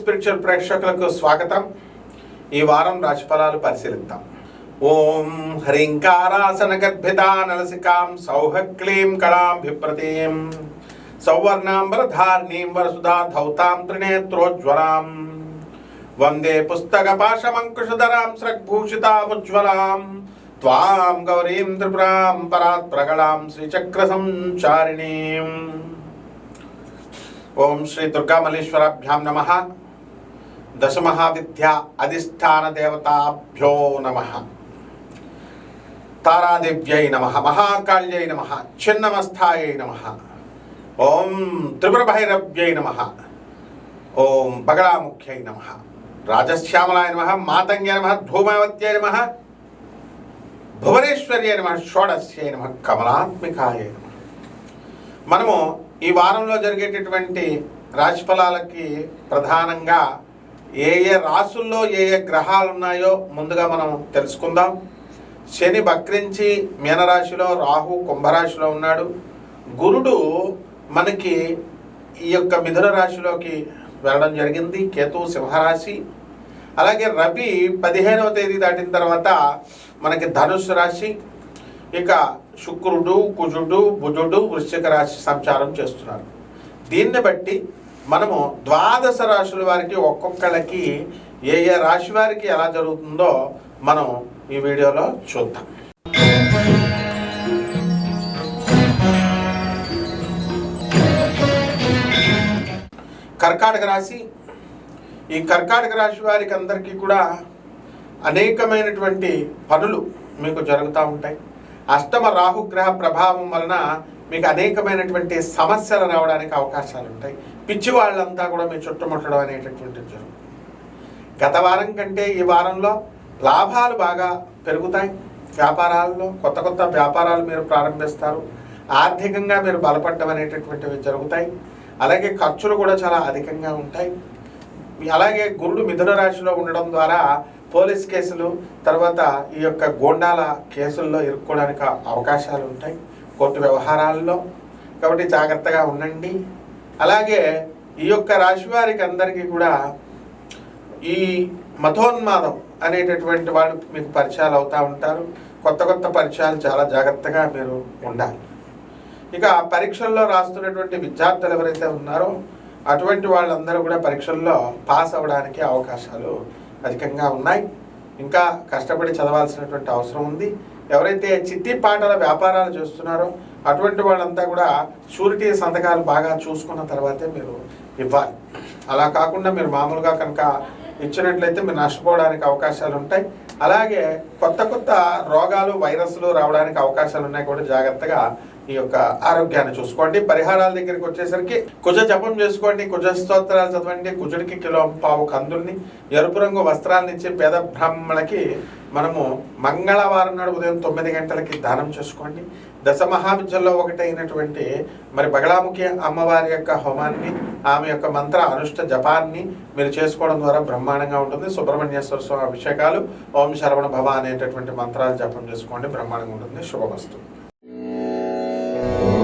Spiritual ప్రేక్షకులకు స్వాగతం. ఈ వారం రాశిఫలాలు పరిశీలిద్దాం. ఓం హ్రీంకారాసన గద్భితా నలసికాం సౌహక్లీం కళాభిప్రతీం సౌవర్ణాంబరధార్ణీం వరసుధా ధౌతాం త్రినేత్రోజ్వలాం. వందే పుస్తక పాశమంకుశధరాం సృగ్భూషితాముజ్వలాం త్వాం గౌరీం త్రిపురాం పరాత్ ప్రగళాం శ్రీచక్ర సంచారిణీం ఓం శ్రీ దుర్గామల్లేశ్వరాభ్యాం నమ. దశమహావిద్య అధిష్టాన దేవతాభ్యో నమ. తారాదేవ్యై నమ మహాకాళ్యై నమ చిన్నమస్థాయై నమ. ఓం త్రిపురభైరవ్యై నమ. ఓం బగళాముఖ్యై నమ. రాజశ్యామలాయ నమ మాతంగ్య నమ ధూమావత్యై నమ భువనేశ్వర్యై నమ షోడశ్యై నమ కమలాత్మికాయ నమ. మనము ఈ వారంలో జరిగేటటువంటి రాశిఫలాలకి ప్రధానంగా ఏ ఏ రాసుల్లో ఏ ఏ గ్రహాలు ఉన్నాయో ముందుగా మనం తెలుసుకుందాం. శని బక్రించి మీనరాశిలో రాహు కుంభరాశిలో ఉన్నాడు. గురుడు మనకి ఈ యొక్క మిథున రాశిలోకి వెళ్ళడం జరిగింది కేతు సింహరాశి. అలాగే రవి పదిహేనవ తేదీ దాటిన తర్వాత మనకి ధనుసు రాశి. ఇక శుక్రుడు కుజుడు బుజుడు వృశ్చిక రాశి సంచారం చేస్తున్నారు. దీన్ని బట్టి మనము ద్వాదశ రాశుల వారికి ఒక్కొక్కళ్ళకి ఏ ఏ రాశి వారికి ఎలా జరుగుతుందో మనం ఈ వీడియోలో చూద్దాం. కర్కాటక రాశి. ఈ కర్కాటక రాశి వారికి అందరికీ కూడా అనేకమైనటువంటి పనులు మీకు జరుగుతూ ఉంటాయి. అష్టమ రాహుగ్రహ ప్రభావం వలన మీకు అనేకమైనటువంటి సమస్యలు రావడానికి అవకాశాలు ఉంటాయి. పిచ్చి వాళ్ళంతా కూడా మీ చుట్టుముట్టడం అనేటటువంటిది జరుగుతుంది. గత వారం కంటే ఈ వారంలో లాభాలు బాగా పెరుగుతాయి. వ్యాపారాల్లో కొత్త కొత్త వ్యాపారాలు మీరు ప్రారంభిస్తారు. ఆర్థికంగా మీరు బలపడడం అనేటటువంటివి జరుగుతాయి. అలాగే ఖర్చులు కూడా చాలా అధికంగా ఉంటాయి. అలాగే గురుడు మిథున రాశిలో ఉండడం ద్వారా పోలీస్ కేసులు తర్వాత ఈ యొక్క గోండాల కేసుల్లో ఇరుక్కోవడానికి అవకాశాలు ఉంటాయి. కోర్టు వ్యవహారాల్లో. కాబట్టి జాగ్రత్తగా ఉండండి. అలాగే ఈ యొక్క రాశి వారికి అందరికీ కూడా ఈ మతోన్మాదం అనేటటువంటి వాళ్ళు మీకు పరిచయాలు అవుతూ ఉంటారు. కొత్త కొత్త పరిచయాలు చాలా జాగ్రత్తగా మీరు ఉండాలి. ఇక పరీక్షల్లో రాస్తున్నటువంటి విద్యార్థులు ఎవరైతే ఉన్నారో అటువంటి వాళ్ళందరూ కూడా పరీక్షల్లో పాస్ అవ్వడానికి అవకాశాలు అధికంగా ఉన్నాయి. ఇంకా కష్టపడి చదవాల్సినటువంటి అవసరం ఉంది. ఎవరైతే చిట్టి పాటల వ్యాపారాలు చేస్తున్నారో అటువంటి వాళ్ళంతా కూడా షూరిటీ సంతకాలు బాగా చూసుకున్న తర్వాతే మీరు ఇవ్వాలి. అలా కాకుండా మీరు మామూలుగా కనుక ఇచ్చినట్లయితే మీరు నష్టపోవడానికి అవకాశాలు ఉంటాయి. అలాగే కొత్త కొత్త రోగాలు వైరస్లు రావడానికి అవకాశాలు ఉన్నాయి కూడా జాగ్రత్తగా ఈ యొక్క ఆరోగ్యాన్ని చూసుకోండి. పరిహారాల దగ్గరికి వచ్చేసరికి కుజ జపం చేసుకోండి కుజ స్తోత్రాలు చదవండి కుజుడికి కిలో పావు కందుల్ని ఎరుపు రంగు వస్త్రాలను ఇచ్చి పేద బ్రాహ్మణులకి మనము మంగళవారం నాడు ఉదయం తొమ్మిది గంటలకి దానం చేసుకోండి. దశ మహావిద్యల్లో ఒకటైనటువంటి మరి బగళాముఖి అమ్మవారి యొక్క హోమాన్ని ఆమె యొక్క మంత్ర అనుష్ట జపాన్ని మీరు చేసుకోవడం ద్వారా బ్రహ్మాండంగా ఉంటుంది. సుబ్రహ్మణ్యేశ్వర స్వామి అభిషేకాలు ఓం శరవణ భవ అనేటటువంటి మంత్రాలు జపం చేసుకోండి. బ్రహ్మాండంగా ఉంటుంది. Oh.